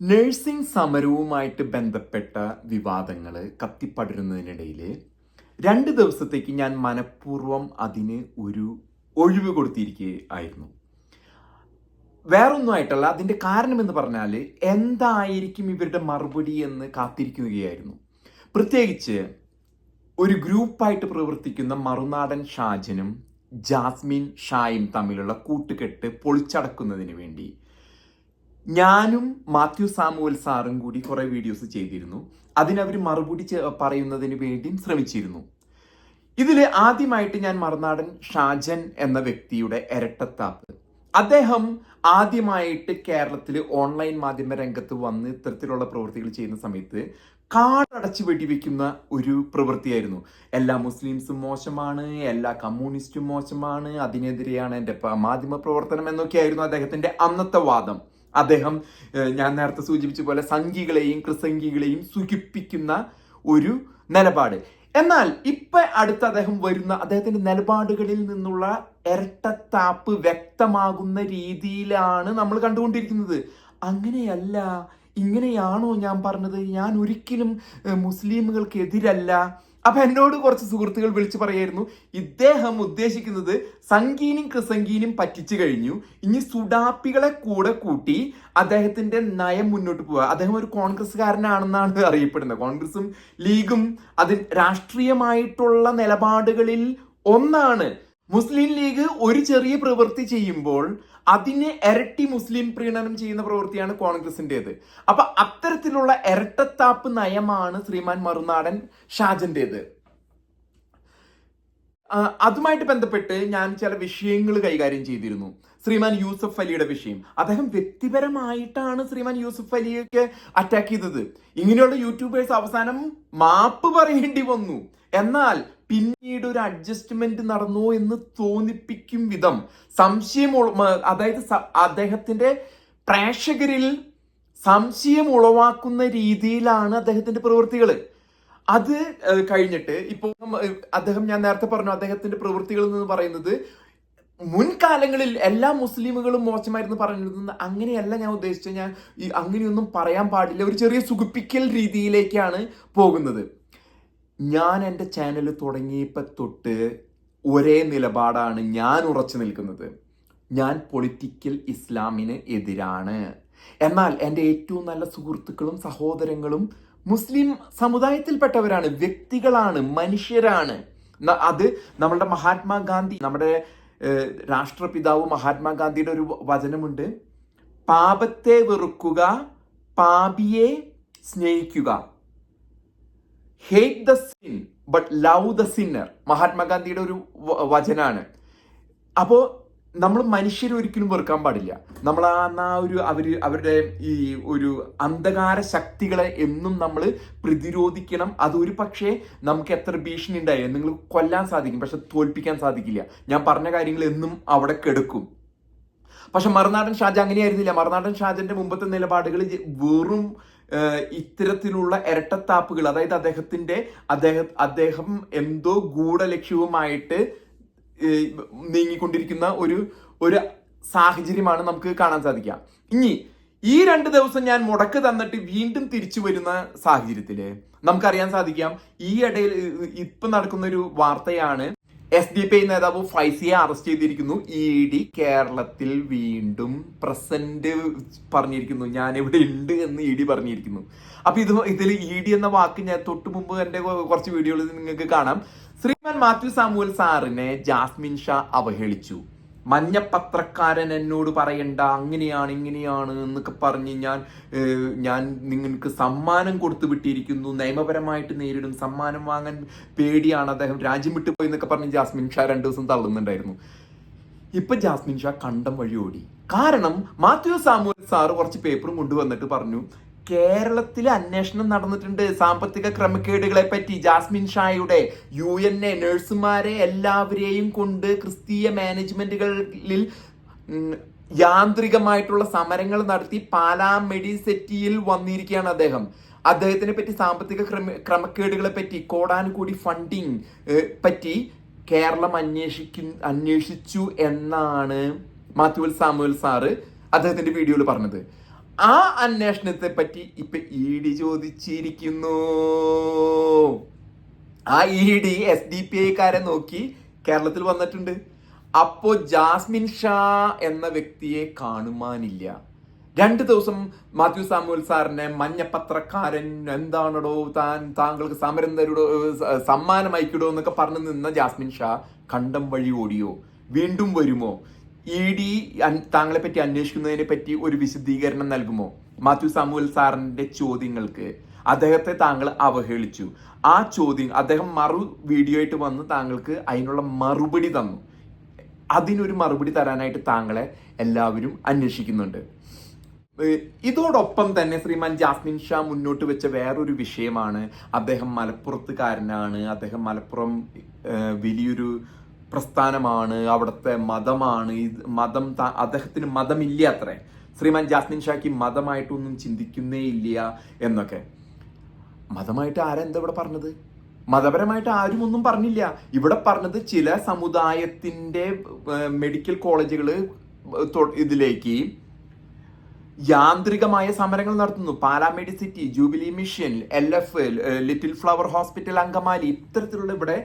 Nursing സമരവുമായിട്ട് ബന്ധപ്പെട്ട വിവാദങ്ങൾ കത്തിപ്പടരുന്നതിനിടയിൽ രണ്ട് ദിവസത്തേക്ക് ഞാൻ മനഃപൂർവം അതിന് ഒരു ഒഴിവ് കൊടുത്തിരിക്കുകയായിരുന്നു. വേറൊന്നുമായിട്ടല്ല അതിന്റെ കാരണം എന്ന് പറഞ്ഞാൽ എന്തായിരിക്കും ഇവരുടെ മറുപടി എന്ന് കാത്തിരിക്കുകയായിരുന്നു. പ്രത്യേകിച്ച് ഒരു ഗ്രൂപ്പായിട്ട് പ്രവർത്തിക്കുന്ന മറുനാടൻ ഷാജനും ജാസ്മിൻ ഷായും തമ്മിലുള്ള കൂട്ടുകെട്ട് പൊളിച്ചടക്കുന്നതിന് വേണ്ടി ഞാനും മാത്യു സാമുവൽ സാറും കൂടി കുറേ വീഡിയോസ് ചെയ്തിരുന്നു. അതിനവർ മറുപടി പറയുന്നതിന് വേണ്ടിയും ശ്രമിച്ചിരുന്നു. ഇതിൽ ആദ്യമായിട്ട് ഞാൻ മറുനാടൻ ഷാജൻ എന്ന വ്യക്തിയുടെ ഇരട്ടത്താപ്പ്. അദ്ദേഹം ആദ്യമായിട്ട് കേരളത്തിൽ ഓൺലൈൻ മാധ്യമ രംഗത്ത് വന്ന് ഇത്തരത്തിലുള്ള പ്രവൃത്തികൾ ചെയ്യുന്ന സമയത്ത് കാടടച്ച് വെടിവെക്കുന്ന ഒരു പ്രവൃത്തിയായിരുന്നു. എല്ലാ മുസ്ലിംസും മോശമാണ് എല്ലാ കമ്മ്യൂണിസ്റ്റും മോശമാണ് അതിനെതിരെയാണ് എന്റെ മാധ്യമ പ്രവർത്തനം എന്നൊക്കെയായിരുന്നു അദ്ദേഹത്തിന്റെ അന്നത്തെ വാദം. അദ്ദേഹം ഞാൻ നേരത്തെ സൂചിപ്പിച്ച പോലെ സംഘികളെയും കൃസംഘികളെയും സുഖിപ്പിക്കുന്ന ഒരു നിലപാട്. എന്നാൽ ഇപ്പൊ അടുത്ത് അദ്ദേഹം വരുന്ന അദ്ദേഹത്തിന്റെ നിലപാടുകളിൽ നിന്നുള്ള ഇരട്ടത്താപ്പ് വ്യക്തമാകുന്ന രീതിയിലാണ് നമ്മൾ കണ്ടുകൊണ്ടിരിക്കുന്നത്. അങ്ങനെയല്ല ഇങ്ങനെയാണോ ഞാൻ പറഞ്ഞത്? ഞാൻ ഒരിക്കലും മുസ്ലിമുകൾക്കെതിരല്ല. അപ്പൊ എന്നോട് കുറച്ച് സുഹൃത്തുക്കൾ വിളിച്ചു പറയായിരുന്നു ഇദ്ദേഹം ഉദ്ദേശിക്കുന്നത് സംഗീനും കൃസംഗീനും പറ്റിച്ചു കഴിഞ്ഞു ഇനി സുഡാപ്പികളെ കൂടെ കൂട്ടി അദ്ദേഹത്തിന്റെ നയം മുന്നോട്ട് പോവുക. അദ്ദേഹം ഒരു കോൺഗ്രസ്സുകാരനാണെന്നാണ് അറിയപ്പെടുന്നത്. കോൺഗ്രസും ലീഗും അതിൽ രാഷ്ട്രീയമായിട്ടുള്ള നിലപാടുകളിൽ ഒന്നാണ്. മുസ്ലിം ലീഗ് ഒരു ചെറിയ പ്രവൃത്തി ചെയ്യുമ്പോൾ അതിനെ ഇരട്ടി മുസ്ലിം പ്രീണനം ചെയ്യുന്ന പ്രവൃത്തിയാണ് കോൺഗ്രസിന്റെത് അപ്പൊ അത്തരത്തിലുള്ള ഇരട്ടത്താപ്പ് നയമാണ് ശ്രീമാൻ മറുനാടൻ ഷാജന്റേത്. അതുമായിട്ട് ബന്ധപ്പെട്ട് ഞാൻ ചില വിഷയങ്ങൾ കൈകാര്യം ചെയ്തിരുന്നു. ശ്രീമാൻ യൂസഫ് അലിയുടെ വിഷയം. അദ്ദേഹം വ്യക്തിപരമായിട്ടാണ് ശ്രീമാൻ യൂസഫ് അലിയൊക്കെ അറ്റാക്ക് ചെയ്തത്. ഇങ്ങനെയുള്ള യൂട്യൂബേഴ്സ് അവസാനം മാപ്പ് പറയേണ്ടി വന്നു. എന്നാൽ പിന്നീട് ഒരു അഡ്ജസ്റ്റ്മെന്റ് നടന്നു എന്ന് തോന്നിപ്പിക്കും വിധം. സംശയം അതായത് അദ്ദേഹത്തിന്റെ പ്രേക്ഷകരിൽ സംശയം ഉളവാക്കുന്ന രീതിയിലാണ് അദ്ദേഹത്തിന്റെ പ്രവൃത്തികൾ. അത് കഴിഞ്ഞിട്ട് ഇപ്പോൾ അദ്ദേഹം ഞാൻ നേരത്തെ പറഞ്ഞു അദ്ദേഹത്തിന്റെ പ്രവൃത്തികൾ എന്ന് പറയുന്നത് മുൻകാലങ്ങളിൽ എല്ലാ മുസ്ലിമുകളും മോശമായിരുന്നു പറഞ്ഞിരുന്നത്. അങ്ങനെയല്ല ഞാൻ ഉദ്ദേശിച്ചത്. ഞാൻ അങ്ങനെയൊന്നും പറയാൻ പാടില്ല. ഒരു ചെറിയ സുഖിപ്പിക്കൽ രീതിയിലേക്കാണ് പോകുന്നത്. ഞാൻ എന്റെ ചാനൽ തുടങ്ങിയപ്പോൾ തൊട്ട് ഒരേ നിലപാടാണ് ഞാൻ ഉറച്ചു നിൽക്കുന്നത്. ഞാൻ പൊളിറ്റിക്കൽ ഇസ്ലാമിന് എതിരാണ്. എന്നാൽ എന്റെ ഏറ്റവും നല്ല സുഹൃത്തുക്കളും സഹോദരങ്ങളും മുസ്ലിം സമുദായത്തിൽപ്പെട്ടവരാണ് വ്യക്തികളാണ് മനുഷ്യരാണ്. അത് നമ്മളുടെ മഹാത്മാഗാന്ധി നമ്മുടെ രാഷ്ട്രപിതാവ് മഹാത്മാഗാന്ധിയുടെ ഒരു വചനമുണ്ട്. പാപത്തെ വെറുക്കുക പാപിയെ സ്നേഹിക്കുക. Hate the sin but love the sinner മഹാത്മാഗാന്ധിയുടെ ഒരു വചനാണ്. അപ്പോൾ നമ്മൾ മനുഷ്യരെ ഒരിക്കലും വെറുക്കാൻ പാടില്ല. നമ്മൾ ആ ഒരു അവർ അവരുടെ ഈ ഒരു അന്ധകാര ശക്തികളെ എന്നും നമ്മൾ പ്രതിരോധിക്കണം. അതൊരു പക്ഷേ നമുക്ക് എത്ര ഭീഷണി ഉണ്ടായാലും നിങ്ങൾ കൊല്ലാൻ സാധിക്കും. പക്ഷെ തോൽപ്പിക്കാൻ സാധിക്കില്ല. ഞാൻ പറഞ്ഞ കാര്യങ്ങൾ എന്നും അവിടെ കെടുക്കും. പക്ഷെ മറുനാടൻ ഷാജ അങ്ങനെയായിരുന്നില്ല. മറുനാടൻ ഷാജന്റെ മുമ്പത്തെ നിലപാടുകൾ വെറും ഇത്തരത്തിലുള്ള ഇരട്ടത്താപ്പുകൾ അതായത് അദ്ദേഹത്തിന്റെ അദ്ദേഹം അദ്ദേഹം എന്തോ ഗൂഢലക്ഷ്യവുമായിട്ട് നീങ്ങിക്കൊണ്ടിരിക്കുന്ന ഒരു ഒരു സാഹചര്യമാണ് നമുക്ക് കാണാൻ സാധിക്കുക. ഇനി ഈ രണ്ട് ദിവസം ഞാൻ മുടക്ക് തന്നിട്ട് വീണ്ടും തിരിച്ചു വരുന്ന സാഹചര്യത്തിൽ നമുക്കറിയാൻ സാധിക്കാം ഈ ഇടയിൽ ഇപ്പൊ നടക്കുന്ന ഒരു വാർത്തയാണ് എസ് ഡി പി ഐ നേതാവ് ഫൈസിയെ അറസ്റ്റ് ചെയ്തിരിക്കുന്നു. ഇ ഡി കേരളത്തിൽ വീണ്ടും പ്രസന്റ് പറഞ്ഞിരിക്കുന്നു. ഞാൻ ഇവിടെ ഉണ്ട് എന്ന് ഇ ഡി പറഞ്ഞിരിക്കുന്നു. അപ്പൊ ഇത് ഇതിൽ ഇ ഡി എന്ന വാക്ക് ഞാൻ തൊട്ട് മുമ്പ് എന്റെ കുറച്ച് വീഡിയോയിൽ നിങ്ങൾക്ക് കാണാം. ശ്രീമാൻ മാത്യു സാമുവൽ സാറിനെ ജാസ്മിൻ ഷാ അവഹേളിച്ചു. മഞ്ഞപ്പത്രക്കാരൻ എന്നോട് പറയണ്ട അങ്ങനെയാണ് ഇങ്ങനെയാണ് എന്നൊക്കെ പറഞ്ഞ് ഞാൻ ഞാൻ നിങ്ങൾക്ക് സമ്മാനം കൊടുത്തു വിട്ടിരിക്കുന്നു. നിയമപരമായിട്ട് നേരിടും. സമ്മാനം വാങ്ങാൻ പേടിയാണ് അദ്ദേഹം. രാജ്യം വിട്ടുപോയി എന്നൊക്കെ പറഞ്ഞ് ജാസ്മിൻ ഷാ രണ്ടു ദിവസം തള്ളുന്നുണ്ടായിരുന്നു. ഇപ്പൊ ജാസ്മിൻ ഷാ കണ്ടം വഴി ഓടി. കാരണം മാത്യു സാമുവൽ സാറ് കുറച്ച് പേപ്പറും കൊണ്ടുവന്നിട്ട് പറഞ്ഞു കേരളത്തിൽ അന്വേഷണം നടന്നിട്ടുണ്ട്. സാമ്പത്തിക ക്രമക്കേടുകളെ പറ്റി ജാസ്മിൻ ഷായുടെ യു എൻ എ നഴ്സുമാരെ എല്ലാവരെയും കൊണ്ട് ക്രിസ്തീയ മാനേജ്മെന്റുകളിൽ യാന്ത്രികമായിട്ടുള്ള സമരങ്ങൾ നടത്തി പാലാ മെഡിസെറ്റിയിൽ വന്നിരിക്കുകയാണ് അദ്ദേഹം. അദ്ദേഹത്തിനെ പറ്റി സാമ്പത്തിക ക്രമ ക്രമക്കേടുകളെ പറ്റി കോടാനുകൂടി ഫണ്ടിങ് പറ്റി കേരളം അന്വേഷിക്കും അന്വേഷിച്ചു എന്നാണ് മാത്യുവൽ സാമുവൽ സാറ് അദ്ദേഹത്തിന്റെ വീഡിയോയിൽ പറഞ്ഞത്. ആ അന്വേഷണത്തെ പറ്റി ഇപ്പൊ ഇ ഡി ചോദിച്ചിരിക്കുന്നു. ആ E D S D P ഐക്കാരെ നോക്കി കേരളത്തിൽ വന്നിട്ടുണ്ട്. അപ്പോ ജാസ്മിൻ ഷാ എന്ന വ്യക്തിയെ കാണുവാനില്ല രണ്ട് ദിവസം മാത്യു സാമുവൽ സാറിനെ മഞ്ഞപ്പത്രക്കാരൻ എന്താണടോ താൻ താങ്കൾക്ക് സമരം തരുടോ ഏഹ് സമ്മാനം അയക്കിടോ എന്നൊക്കെ പറഞ്ഞു നിന്ന ജാസ്മിൻ ഷാ കണ്ടം വഴി ഓടിയോ? വീണ്ടും വരുമോ? ഇ ഡി താങ്കളെ പറ്റി അന്വേഷിക്കുന്നതിനെ പറ്റി ഒരു വിശദീകരണം നൽകുമോ? മാത്യു സാമുവൽ സാറിന്റെ ചോദ്യങ്ങൾക്ക് അദ്ദേഹത്തെ താങ്കൾ അവഹേളിച്ചു. ആ ചോദ്യം അദ്ദേഹം മറു വീഡിയോ ആയിട്ട് വന്ന് താങ്കൾക്ക് അതിനുള്ള മറുപടി തന്നു. അതിനൊരു മറുപടി തരാനായിട്ട് താങ്കളെ എല്ലാവരും അന്വേഷിക്കുന്നുണ്ട്. ഇതോടൊപ്പം തന്നെ ശ്രീമാൻ ജാസ്മിൻ ഷാ മുന്നോട്ട് വെച്ച വേറൊരു വിഷയമാണ് അദ്ദേഹം മലപ്പുറത്തുകാരനാണ്. അദ്ദേഹം മലപ്പുറം വലിയൊരു പ്രസ്ഥാനമാണ് അവിടുത്തെ മതമാണ് മതം അദ്ദേഹത്തിന് മതമില്ല അത്രേ. ശ്രീമാൻ ജാസ്മിൻ ഷാക്ക് മതമായിട്ടൊന്നും ചിന്തിക്കുന്നേ ഇല്ല എന്നൊക്കെ. മതമായിട്ട് ആരെന്താ ഇവിടെ പറഞ്ഞത്? മതപരമായിട്ട് ആരും ഒന്നും പറഞ്ഞില്ല. ഇവിടെ പറഞ്ഞത് ചില സമുദായത്തിന്റെ മെഡിക്കൽ കോളേജുകൾ ഇതിലേക്ക് യാന്ത്രികമായ സമരങ്ങൾ നടത്തുന്നു. Pala medicity jubilee mission L F little flower hospital Angamaly ഇത്തരത്തിലുള്ള ഇവിടെ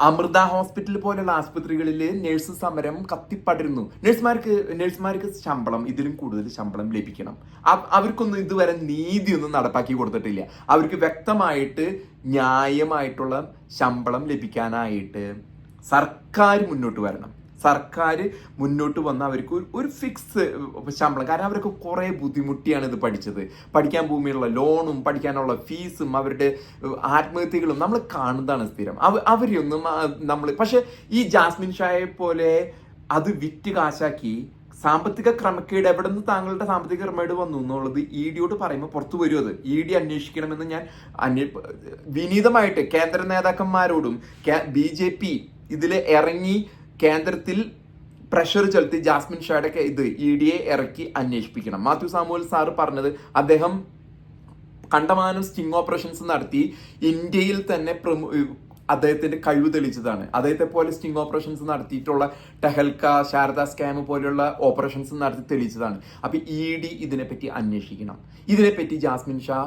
അമൃത ഹോസ്പിറ്റൽ പോലുള്ള ആസ്പത്രികളിൽ നഴ്സ് സമരം കത്തിപ്പടരുന്നു. നഴ്സുമാർക്ക് നഴ്സുമാർക്ക് ശമ്പളം ഇതിലും കൂടുതൽ ശമ്പളം ലഭിക്കണം. അവ- അവർക്കൊന്നും ഇതുവരെ നീതിയൊന്നും നടപ്പാക്കി കൊടുത്തിട്ടില്ല. അവർക്ക് വ്യക്തമായിട്ട് ന്യായമായിട്ടുള്ള ശമ്പളം ലഭിക്കാനായിട്ട് സർക്കാർ മുന്നോട്ട് വരണം. സർക്കാർ മുന്നോട്ട് വന്ന അവർക്ക് ഒരു- ഫിക്സ് ശമ്പളം. കാരണം അവരൊക്കെ കുറേ ബുദ്ധിമുട്ടിയാണ് ഇത് പഠിച്ചത്. പഠിക്കാൻ ഭൂമിയുള്ള ലോണും പഠിക്കാനുള്ള ഫീസും അവരുടെ ആത്മഹത്യകളും നമ്മൾ കാണുന്നതാണ് സ്ഥിരം. അവ അവരെയൊന്നും നമ്മൾ പക്ഷേ ഈ ജാസ്മിൻ ഷായെ പോലെ അത് വിറ്റ് കാശാക്കി സാമ്പത്തിക ക്രമക്കേട് എവിടെ നിന്ന് താങ്കളുടെ സാമ്പത്തിക ക്രമക്കേട് വന്നു എന്നുള്ളത് ഇ ഡിയോട് പറയുമ്പോൾ പുറത്തു വരും അത്. ഇ ഡി അന്വേഷിക്കണമെന്ന് ഞാൻ അന്വേ വിനീതമായിട്ട് കേന്ദ്ര നേതാക്കന്മാരോടും ബി ജെ പി ഇതിൽ ഇറങ്ങി കേന്ദ്രത്തിൽ പ്രഷർ ചെലുത്തി ജാസ്മിൻ ഷായുടെ ഇത് ഇ ഡി എ ഇറക്കി അന്വേഷിപ്പിക്കണം. മാത്യു സാമുവൽ സാറ് പറഞ്ഞത് അദ്ദേഹം കണ്ടമാനം സ്റ്റിംഗ് ഓപ്പറേഷൻസ് നടത്തി ഇന്ത്യയിൽ തന്നെ അദ്ദേഹത്തിന്റെ കഴിവ് തെളിയിച്ചതാണ്. അദ്ദേഹത്തെ പോലെ സ്റ്റിംഗ് ഓപ്പറേഷൻസ് നടത്തിയിട്ടുള്ള ടെഹൽക്ക ശാരദ സ്കാം പോലെയുള്ള ഓപ്പറേഷൻസ് നടത്തി തെളിയിച്ചതാണ്. അപ്പൊ ഇ ഡി ഇതിനെപ്പറ്റി അന്വേഷിക്കണം. ഇതിനെപ്പറ്റി ജാസ്മിൻ ഷാ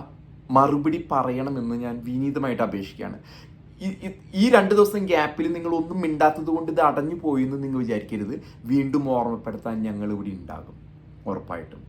മറുപടി പറയണമെന്ന് ഞാൻ വിനീതമായിട്ട് അപേക്ഷിക്കുകയാണ്. ഈ രണ്ട് ദിവസം ഗ്യാപ്പിൽ നിങ്ങൾ ഒന്നും മിണ്ടാത്തത് കൊണ്ട് ഇത് അടഞ്ഞു പോയി എന്ന് നിങ്ങൾ വിചാരിക്കരുത്. വീണ്ടും ഓർമ്മപ്പെടുത്താൻ ഞങ്ങൾ ഇവിടെ ഉണ്ടാകും. ഉറപ്പായിട്ടും.